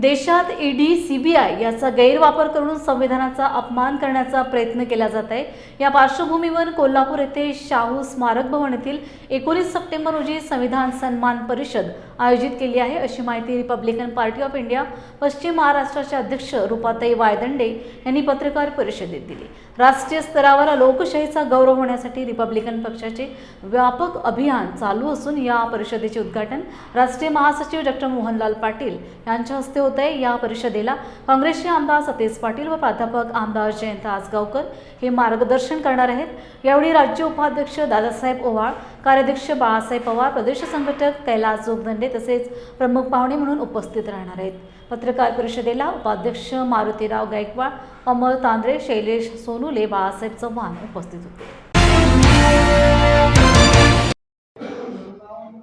देशात ED CBI याचा गैरवापर करून संविधानाचा अपमान करण्याचा प्रयत्न केला जात आहे. या पार्श्वभूमीवर कोल्हापूर येथे शाहू स्मारक भवन येथील एकोणीस सप्टेंबर रोजी संविधान सन्मान परिषद आयोजित केली आहे. अशी माहिती रिपब्लिकन पार्टी ऑफ इंडिया पश्चिम महाराष्ट्राचे अध्यक्ष रुपाताई वायदंडे यांनी पत्रकार परिषदेत दिली. राष्ट्रीय स्तरावर लोकशाहीचा गौरव होण्यासाठी रिपब्लिकन पक्षाचे व्यापक अभियान चालू असून या परिषदेचे उद्घाटन राष्ट्रीय महासचिव डॉक्टर मोहनलाल पाटील यांच्या हस्ते होत आहे या परिषदेला. काँग्रेसचे आमदार सतेज पाटील व प्राध्यापक आमदार जयंत आसगावकर हे मार्गदर्शन करणार आहेत. यावेळी राज्य उपाध्यक्ष दादासाहेब ओवाळ कार्याध्यक्ष बाळासाहेब पवार प्रदेश संघटक कैलास जोगदंडे तसेच प्रमुख पाहुणे म्हणून उपस्थित राहणार आहेत. पत्रकार परिषदेला उपाध्यक्ष मारुतीराव गायकवाड अमर तांद्रे शैलेश सोनुले बाळासाहेब चव्हाण उपस्थित होते.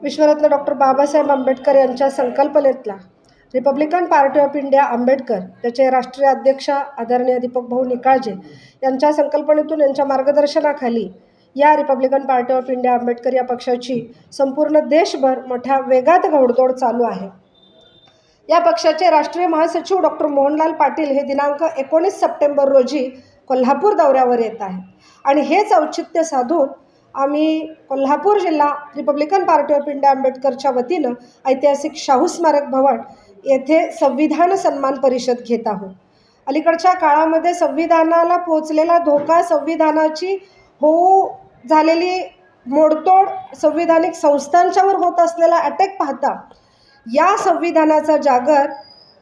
विश्वरत्न डॉक्टर बाबासाहेब आंबेडकर यांच्या संकल्पनेतला Republican Party of India Ambedkar त्याचे राष्ट्रीय अध्यक्ष आदरणीय दीपक भाऊ निकाळजे यांच्या संकल्पनेतून यांच्या मार्गदर्शनाखाली या Republican Party of India Ambedkar या पक्षाची संपूर्ण देशभर मोठ्या वेगात घोडदौड चालू आहे. या पक्षाचे राष्ट्रीय महासचिव डॉक्टर मोहनलाल पाटील हे दिनांक एकोणीस सप्टेंबर रोजी कोल्हापूर दौऱ्यावर येत आहे आणि हेच औचित्य साधून आम्ही कोल्हापूर जिल्हा रिपब्लिकन पार्टी ऑफ इंडिया आंबेडकरच्या वतीनं ऐतिहासिक शाहू स्मारक भवन येथे संविधान सन्मान परिषद घेत आहोत. अलीकडच्या काळामध्ये संविधानाला पोचलेला धोका संविधानाची होऊ झालेली मोडतोड संविधानिक संस्थांच्यावर होत असलेला अटॅक पाहता या संविधानाचा जागर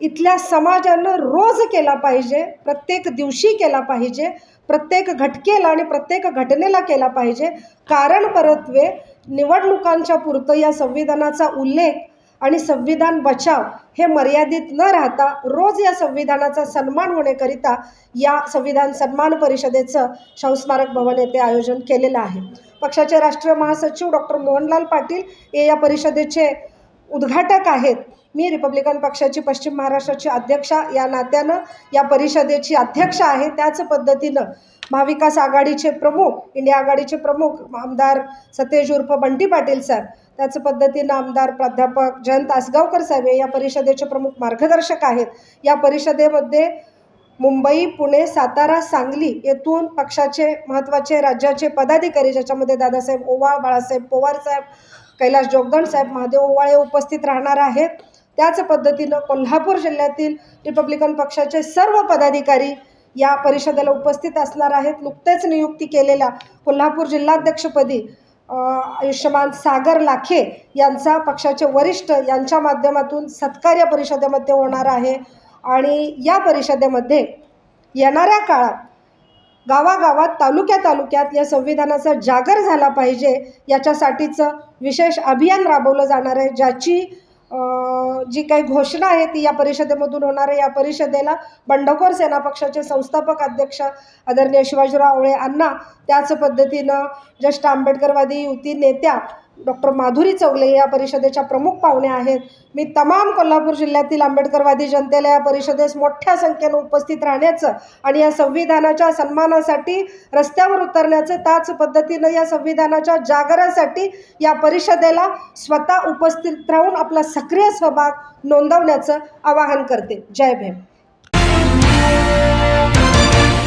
इथल्या समाजानं रोज केला पाहिजे प्रत्येक दिवशी केला पाहिजे प्रत्येक घटकेला आणि प्रत्येक घटनेला केला पाहिजे. कारण परत्वे निवडणुकांच्या पुरतं या संविधानाचा उल्लेख आणि संविधान बचाव हे मर्यादित न राहता रोज या संविधानाचा सन्मान होण्याकरिता या संविधान सन्मान परिषदेचं शाहूस्मारक भवन येथे आयोजन केलेलं आहे. पक्षाचे राष्ट्रीय महासचिव डॉक्टर मोहनलाल पाटील हे या परिषदेचे उद्घाटक आहेत. मी रिपब्लिकन पक्षाची पश्चिम महाराष्ट्राची अध्यक्षा या नात्यानं या परिषदेची अध्यक्ष आहे त्याच पद्धतीनं महाविकास आघाडीचे प्रमुख इंडिया आघाडीचे प्रमुख आमदार सतेज उर्फ बंटी पाटील सर त्याच पद्धतीनं आमदार प्राध्यापक जयंत आसगावकर साहेब हे या परिषदेचे प्रमुख मार्गदर्शक आहेत. या परिषदेमध्ये मुंबई पुणे सातारा सांगली येथून पक्षाचे महत्त्वाचे राज्याचे पदाधिकारी ज्याच्यामध्ये दादासाहेब ओवाळ बाळासाहेब पवार साहेब कैलास जोगदंड साहेब महादेव ओवाळे उपस्थित राहणार आहेत. त्याच पद्धतीनं कोल्हापूर जिल्ह्यातील रिपब्लिकन पक्षाचे सर्व पदाधिकारी या परिषदेला उपस्थित असणार आहेत. नुकतेच नियुक्ती केलेल्या कोल्हापूर जिल्हाध्यक्षपदी आयुष्यमान सागर लाखे यांचा पक्षाचे वरिष्ठ यांच्या माध्यमातून सत्कार या परिषदेमध्ये होणार आहे आणि या परिषदेमध्ये येणाऱ्या काळात गावागावात तालुक्या तालुक्यात या संविधानाचा जागर झाला पाहिजे. याच्यासाठीचं विशेष अभियान राबवलं जाणार आहे ज्याची जी काही घोषणा आहे ती या परिषदेमधून होणार आहे. या परिषदेला बंडखोर सेना पक्षाचे संस्थापक अध्यक्ष आदरणीय शिवाजीराव आवळे अण्णा त्याच पद्धतीनं ज्येष्ठ आंबेडकरवादी युती नेत्या डॉक्टर माधुरी चौगले या परिषदेच्या प्रमुख पाहुणे आहेत. मी तमाम कोल्हापूर जिल्ह्यातील आंबेडकरवादी जनतेला या परिषदेस मोठ्या संख्येनं उपस्थित राहण्याचं आणि या संविधानाच्या सन्मानासाठी रस्त्यावर उतरण्याचं त्याच पद्धतीनं या संविधानाच्या जागरासाठी या परिषदेला स्वतः उपस्थित राहून आपला सक्रिय सहभाग नोंदवण्याचं आवाहन करते. जय भीम.